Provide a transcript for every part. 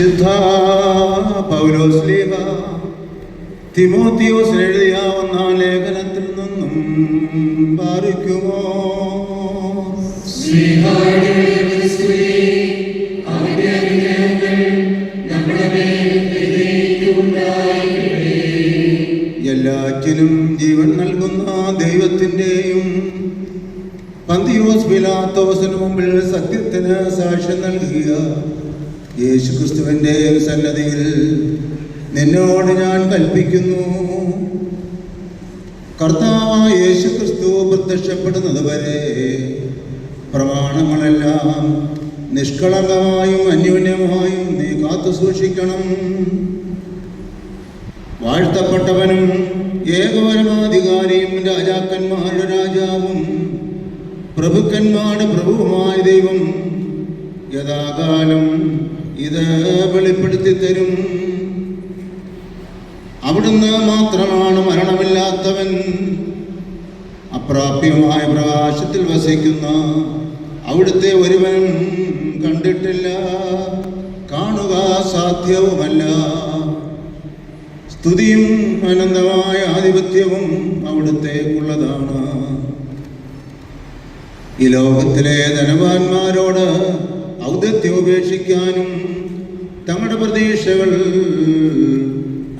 വിശുദ്ധ പൗലോസ്ലീഹ തിമോത്തിയോസ് എഴുതിയ ഒന്നാം ലേഖനത്തിൽ നിന്നും പാലിക്കുമോ എല്ലാറ്റിനും ജീവൻ നൽകുന്ന ദൈവത്തിന്റെയും പന്തിയോസ് പിലാത്തോസിന് മുമ്പിൽ സത്യത്തിന് സാക്ഷ്യം നൽകിയ യേശുക്രിസ്തുവിന്റെ സന്നദ്ധിയിൽ നിന്നോട് ഞാൻ കൽപ്പിക്കുന്നു. കർത്താവായ യേശുക്രിസ്തു പ്രത്യക്ഷപ്പെടുന്നത് വരെ പ്രമാണങ്ങളെല്ലാം നിഷ്കളങ്കമായും അന്യോന്യമായും നീ കാത്തു സൂക്ഷിക്കണം. വാഴ്ത്തപ്പെട്ടവനും ഏകപരമാധികാരിയും രാജാക്കന്മാരുടെ രാജാവും പ്രഭുക്കന്മാരുടെ പ്രഭുവുമായ ദൈവം യഥാകാലം ഇത് വെളിപ്പെടുത്തി തരും. അവിടുന്ന് മാത്രമാണ് മരണമില്ലാത്തവൻ. അപ്രാപ്യമായ പ്രകാശത്തിൽ വസിക്കുന്ന അവിടുത്തെ ഒരുവൻ കണ്ടിട്ടില്ല. കാണുക സാധ്യവുമല്ല. സ്തുതിയും അനന്തമായ ആധിപത്യവും അവിടുത്തേക്കുള്ളതാണ്. ഈ ലോകത്തിലെ ധനവാന്മാരോട് ഔദത്യം ഉപേക്ഷിക്കാനും തങ്ങളുടെ പ്രതീക്ഷകൾ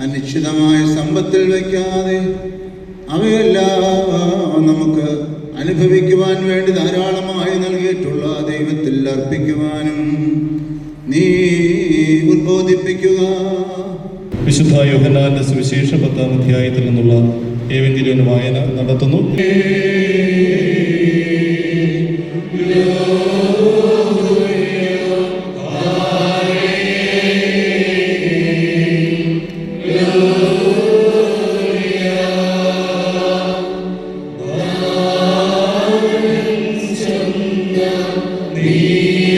അനിശ്ചിതമായ സമ്പത്തിൽ വയ്ക്കാതെ അവയെല്ലാം നമുക്ക് അനുഭവിക്കുവാൻ വേണ്ടി ധാരാളമായി നൽകിയിട്ടുള്ള ദൈവത്തിൽ അർപ്പിക്കുവാനും നീ ഉദ്ബോധിപ്പിക്കുക വിശുദ്ധ യോഹന്നാന്റെ സുവിശേഷ പത്താം അധ്യായത്തിൽ നിന്നുള്ള ഏവെങ്കിലും വായന നടത്തുന്നു. Be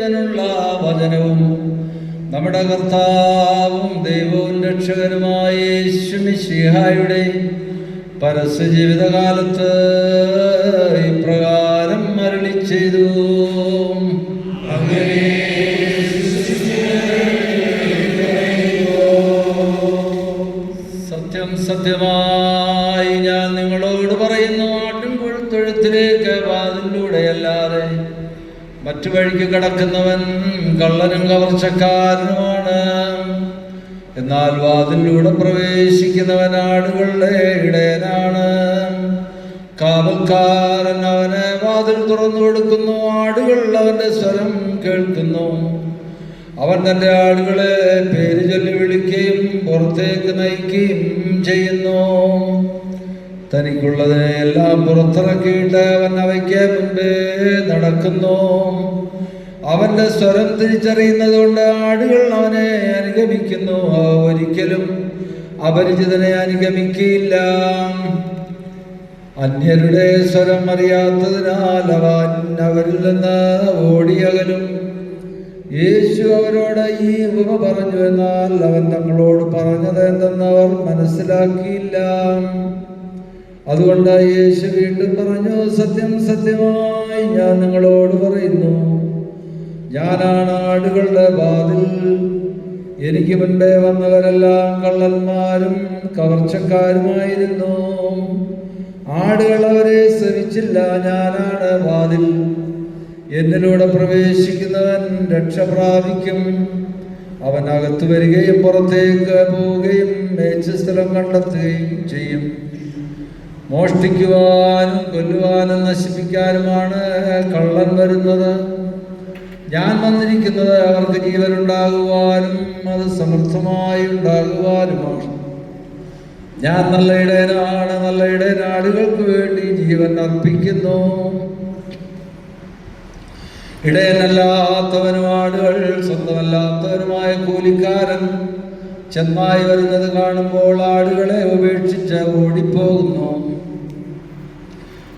ജീവനുള്ള വചനവും നമ്മുടെ കർത്താവും ദൈവവും രക്ഷകരുമായുടെ പരസ്യ ജീവിതകാലത്ത് ഇപ്രകാരം മരളി ചെയ്തു. സത്യം സത്യമായി മറ്റു വഴിക്ക് കിടക്കുന്നവൻ കള്ളനും കവർച്ചക്കാരനുമാണ്. എന്നാൽ വാതിലൂടെ പ്രവേശിക്കുന്നവൻ ആടുകളുടെ ഇടയനാണ് കാവൽക്കാരൻ അവന് വാതിൽ തുറന്നു കൊടുക്കുന്നു ആടുകൾ അവന്റെ സ്വരം കേൾക്കുന്നു. അവൻ തന്റെ ആടുകളെ പേര് ചൊല്ലി വിളിക്കുകയും പുറത്തേക്ക് നയിക്കുകയും ചെയ്യുന്നു. തനിക്കുള്ളതിനെ എല്ലാം പുറത്തിറക്കിയിട്ട് അവൻ അവയ്ക്ക് മുൻപേ നടക്കുന്നു. അവന്റെ സ്വരം തിരിച്ചറിയുന്നത് കൊണ്ട് ആടുകൾ അവനെ അനുഗമിക്കുന്നു. ഒരിക്കലും അപരിചിതനെ അനുഗമിക്കില്ല അന്യരുടെ സ്വരം അറിയാത്തതിനാൽ അവൻ അവരിൽ നിന്ന് ഓടിയകലും. യേശു അവരോട് ഈ ഉപമ പറഞ്ഞു എന്നാൽ അവൻ തങ്ങളോട് പറഞ്ഞത് എന്തെന്ന് അവർ മനസ്സിലാക്കിയില്ല. അതുകൊണ്ട് യേശു വീണ്ടും പറഞ്ഞു സത്യം സത്യമായി ഞാൻ നിങ്ങളോട് പറയുന്നു. ഞാനാണ് ആടുകളുടെ വാതിൽ. എനിക്ക് മുൻപേ വന്നവരെല്ലാം കള്ളന്മാരും കവർച്ചക്കാരുമായിരുന്നു. ആടുകൾ അവരെ ശ്രമിച്ചില്ല ഞാനാണ് വാതിൽ. എന്നിലൂടെ പ്രവേശിക്കുന്നവൻ രക്ഷ പ്രാപിക്കും. അവൻ അകത്തു വരികയും പുറത്തേക്ക് പോവുകയും സ്ഥലം കണ്ടെത്തുകയും ചെയ്യും. മോഷ്ടിക്കുവാനും കൊല്ലുവാനും നശിപ്പിക്കാനുമാണ് കള്ളൻ വരുന്നത്. ഞാൻ വന്നിരിക്കുന്നത് അവർക്ക് ജീവൻ ഉണ്ടാകുവാനും അത് സമൃദ്ധമായി ഉണ്ടാകുവാനുമാണ്. ഞാൻ നല്ല ഇടയനാണ് നല്ല ഇടയനാടുകൾക്ക് വേണ്ടി ജീവൻ അർപ്പിക്കുന്നു. ഇടയനല്ലാത്തവനും ആടുകൾ സ്വന്തമല്ലാത്തവനുമായ കൂലിക്കാരൻ ചെന്നായി വരുന്നത് കാണുമ്പോൾ ആടുകളെ ഉപേക്ഷിച്ച് ഓടിപ്പോകുന്നു.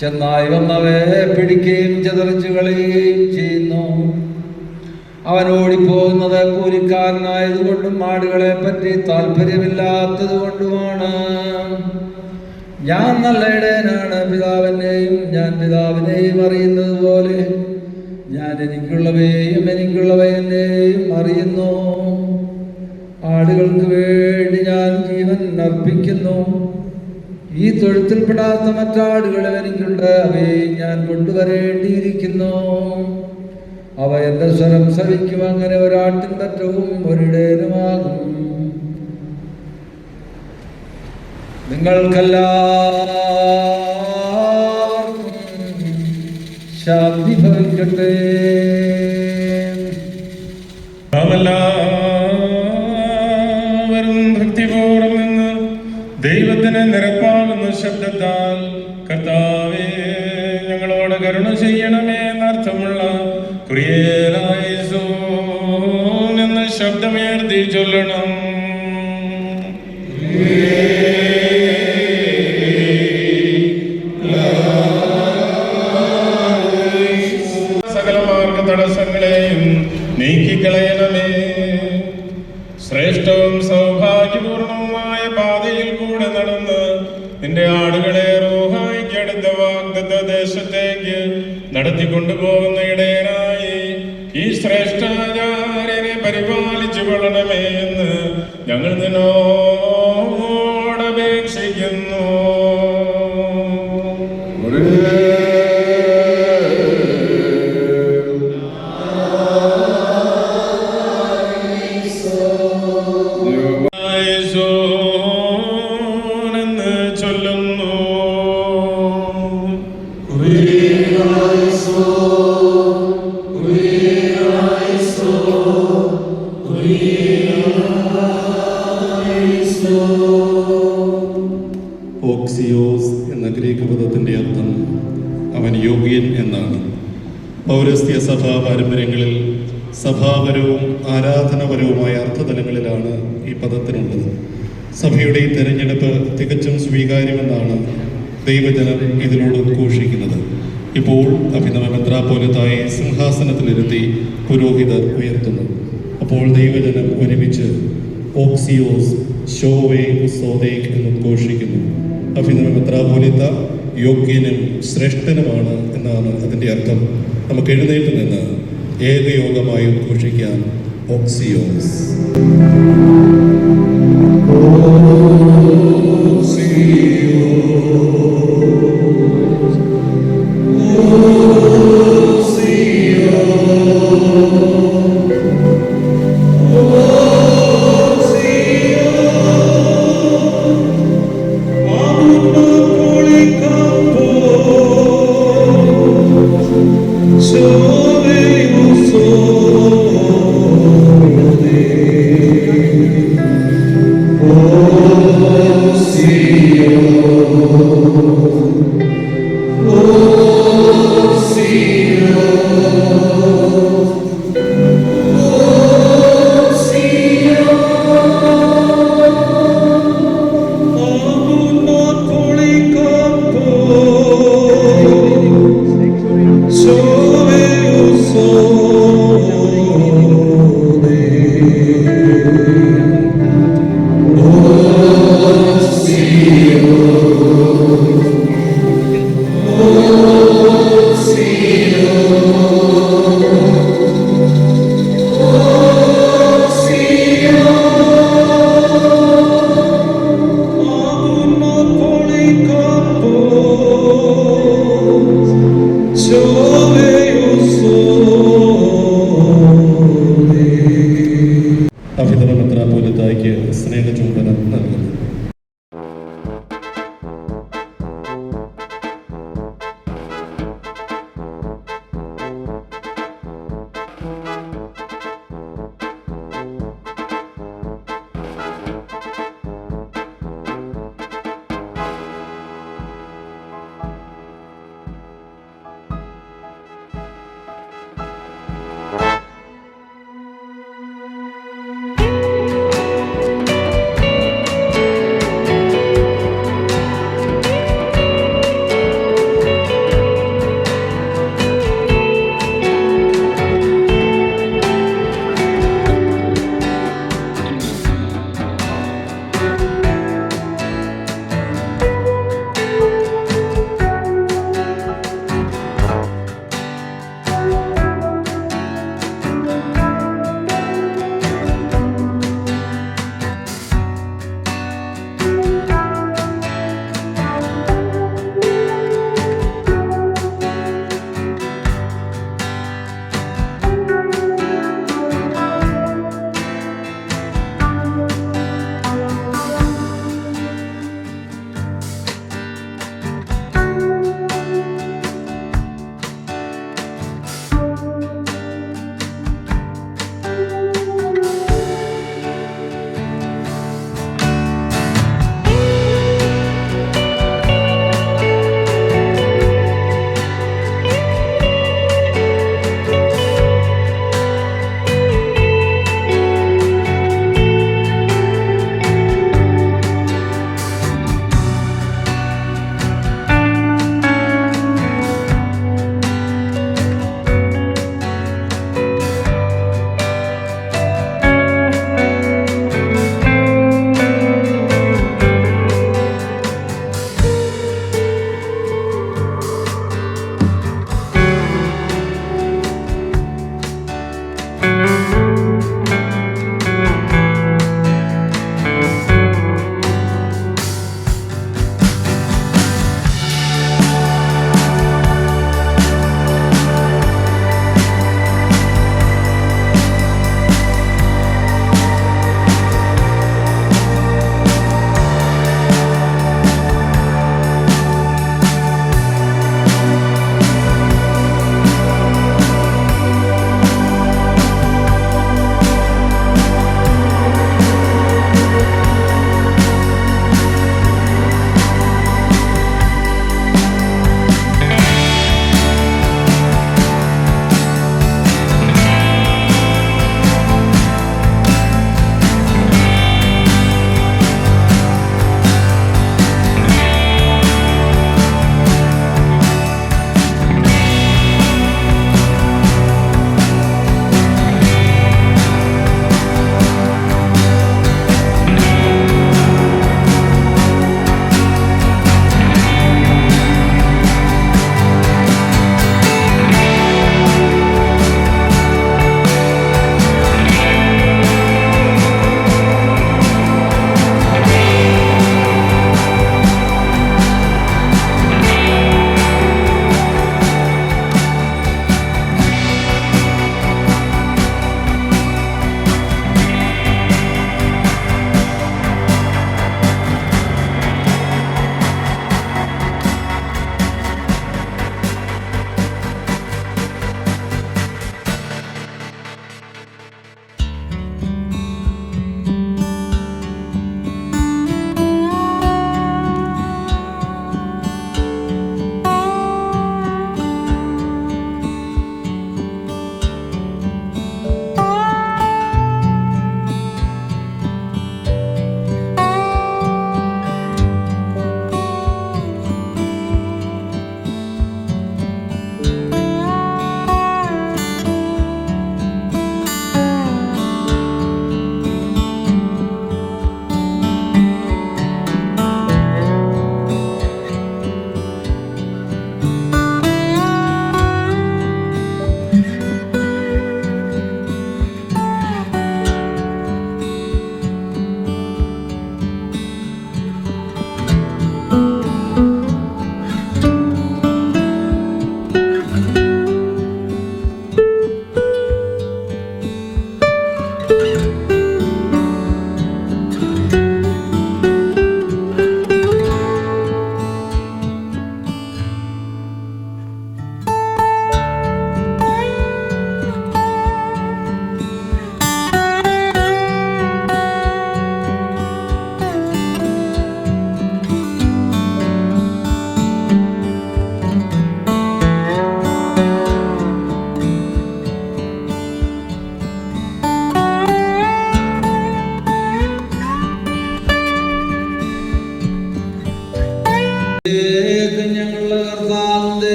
ചെന്നായി വന്നവയെ പിടിക്കുകയും ചെതറിച്ചു കളയുകയും ചെയ്യുന്നു. അവൻ ഓടിപ്പോകുന്നത് കൂലിക്കാരനായതുകൊണ്ടും ആടുകളെ പറ്റി താല്പര്യമില്ലാത്തത് കൊണ്ടുമാണ് ഞാൻ നല്ല ഇടയനാണ് പിതാവിനെയും ഞാൻ പിതാവിനെയും അറിയുന്നത് പോലെ. ഞാൻ എനിക്കുള്ളവയെയും എനിക്കുള്ളവയെന്നെയും അറിയുന്നു. ആടുകൾക്ക് വേണ്ടി ഞാൻ ജീവൻ അർപ്പിക്കുന്നു. ഈ തൊഴുത്തിൽപ്പെടാത്ത മറ്റാടുകൾ എനിക്കുണ്ട്. അവയെ ഞാൻ കൊണ്ടുവരേണ്ടിയിരിക്കുന്നു. അവ എന്റെ സ്വരം ശ്രവിക്കും. അങ്ങനെ ഒരാട്ടിൻ പറ്റവും ഒരിടേനുമാകും. നിങ്ങൾക്കെല്ലാവർക്കും ശാന്തി ഭവിക്കട്ടെ. നാമെല്ലാവരും ശബ്ദത്താൽ കർത്താവേ ഞങ്ങളോട് കരുണ ചെയ്യണമേ എന്നർത്ഥമുള്ള ക്രിയേലായസോ എന്ന ശബ്ദമേർത്തി ചൊല്ലണം സഭാ പാരമ്പര്യങ്ങളിൽ സഭാപരവും ആരാധനപരവുമായ അർത്ഥതലങ്ങളിലാണ് ഈ പദത്തിനുള്ളത്. സഭയുടെ ഈ തെരഞ്ഞെടുപ്പ് തികച്ചും സ്വീകാര്യമെന്നാണ് ദൈവജനം ഇതിനോട് ഉദ്ഘോഷിക്കുന്നത് ഇപ്പോൾ അഭിനവ മെത്രാപോലത്തായി സിംഹാസനത്തിലിരുത്തി പുരോഹിതർ ഉയർത്തുന്നു. അപ്പോൾ ദൈവജനം ഒരുമിച്ച് ഓക്സിയോസ് ഷോവേ ഉസോദേക് എന്ന് ഉദ്ഘോഷിക്കുന്നു. അഭിനവ മെത്രാപോലിത്ത യോഗ്യനും ശ്രേഷ്ഠനുമാണ് എന്നാണ് അതിന്റെ അർത്ഥം. നമുക്ക് എഴുന്നേറ്റ് നിന്ന് ഏകയോഗമായി ഉദ്ഘോഷിക്കാം ഓക്സിയോസ്.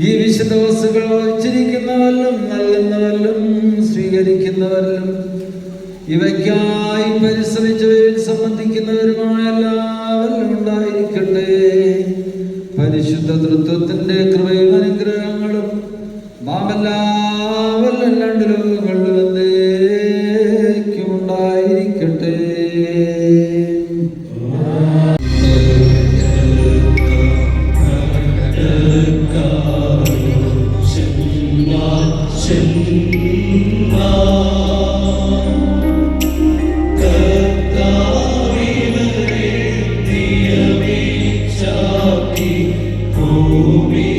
ഈ വിശുദ്ധ വസ്തുക്കൾ വഹിച്ചിരിക്കുന്നവരിലും നൽകുന്നവരിലും സ്വീകരിക്കുന്നവരിലും ഇവയ്ക്കായി പരിശ്രമിച്ചവയിൽ സംബന്ധിക്കുന്നവരുമായ എല്ലാവരിലും ഉണ്ടായിരിക്കട്ടെ. പരിശുദ്ധ തൃത്വത്തിന്റെ കൃപയും അനുഗ്രഹങ്ങളും നാം Lume.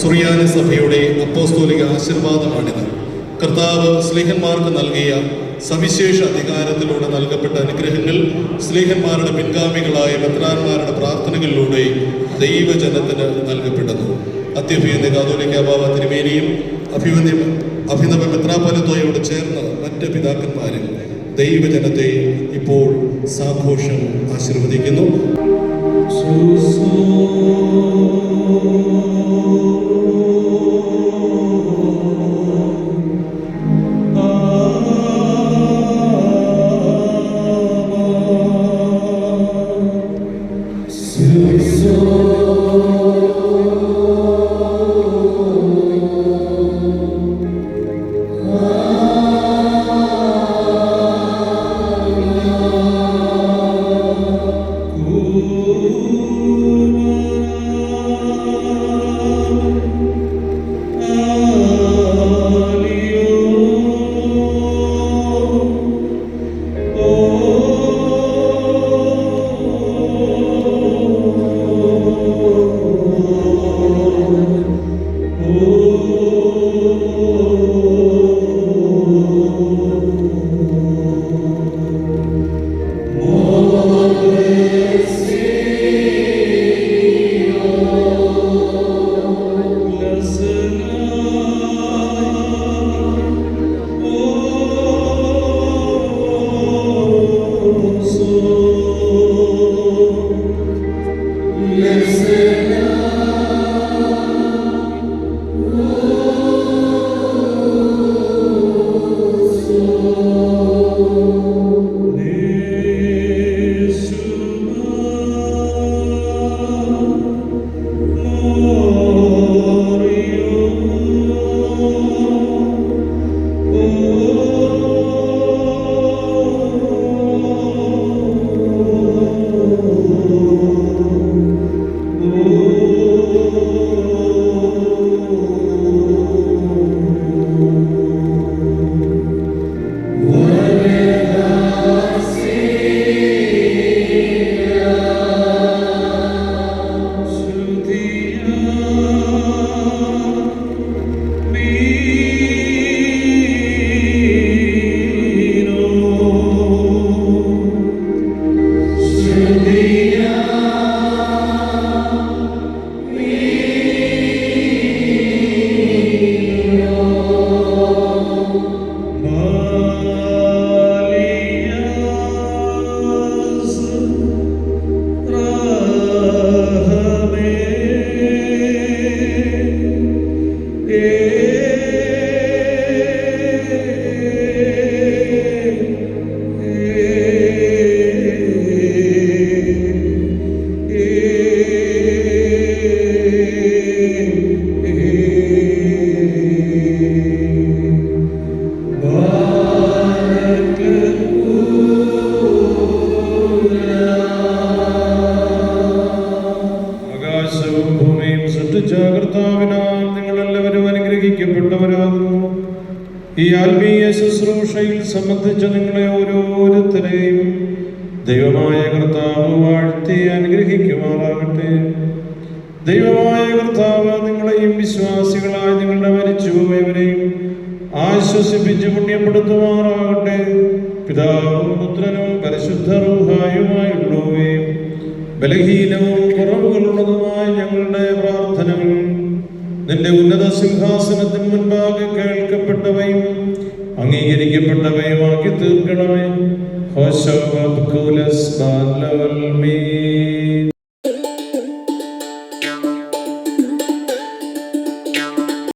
സുറിയാനി സഭയുടെ അപ്പോസ്തോലിക ആശീർവാദമാണിത്. കർത്താവ് സ്ലേഹന്മാർക്ക് നൽകിയ സവിശേഷ അധികാരത്തിലൂടെ നൽകപ്പെട്ട അനുഗ്രഹങ്ങൾ സ്ലേഹന്മാരുടെ പിൻഗാമികളായ മെത്രാന്മാരുടെ പ്രാർത്ഥനകളിലൂടെ ദൈവജനത്തിന് നൽകപ്പെടുന്നു. അത്യഭിയന്ത കാതോലിക്ക ബാബ തിരുമേനിയും അഭിവന്യ അഭിനവ മെത്രാപലത്തോയോട് ചേർന്ന് മറ്റ് പിതാക്കന്മാരും ദൈവജനത്തെ ഇപ്പോൾ സാഘോഷം ആശീർവദിക്കുന്നു. Jesus. away. ഈ ആത്മീയ ശുശ്രൂഷയിൽ സംബന്ധിച്ച നിങ്ങളെ ഓരോരുത്തരെയും ദൈവമായ കർത്താവ് വാഴ്ത്തി അനുഗ്രഹിക്കുമാറാകട്ടെ. ദൈവമായ കർത്താവ് നിങ്ങളെയും വിശ്വാസികളായ നിങ്ങളുടെ മരിച്ചുപോയവരെയും ആശ്വസിപ്പിച്ച് പുണ്യപ്പെടുത്തുമാറാകട്ടെ. പിതാവും പുത്രനും പരിശുദ്ധ ബലഹീനവും കുറവുകളുള്ളതുമായ ഞങ്ങളുടെ നിന്റെ ഉന്നത സിംഹാസനത്തിന് മുൻപാകെ കേൾക്കപ്പെട്ടവയും അംഗീകരിക്കപ്പെട്ടവയുമാക്കി തീർക്കണമേ. ഹോശ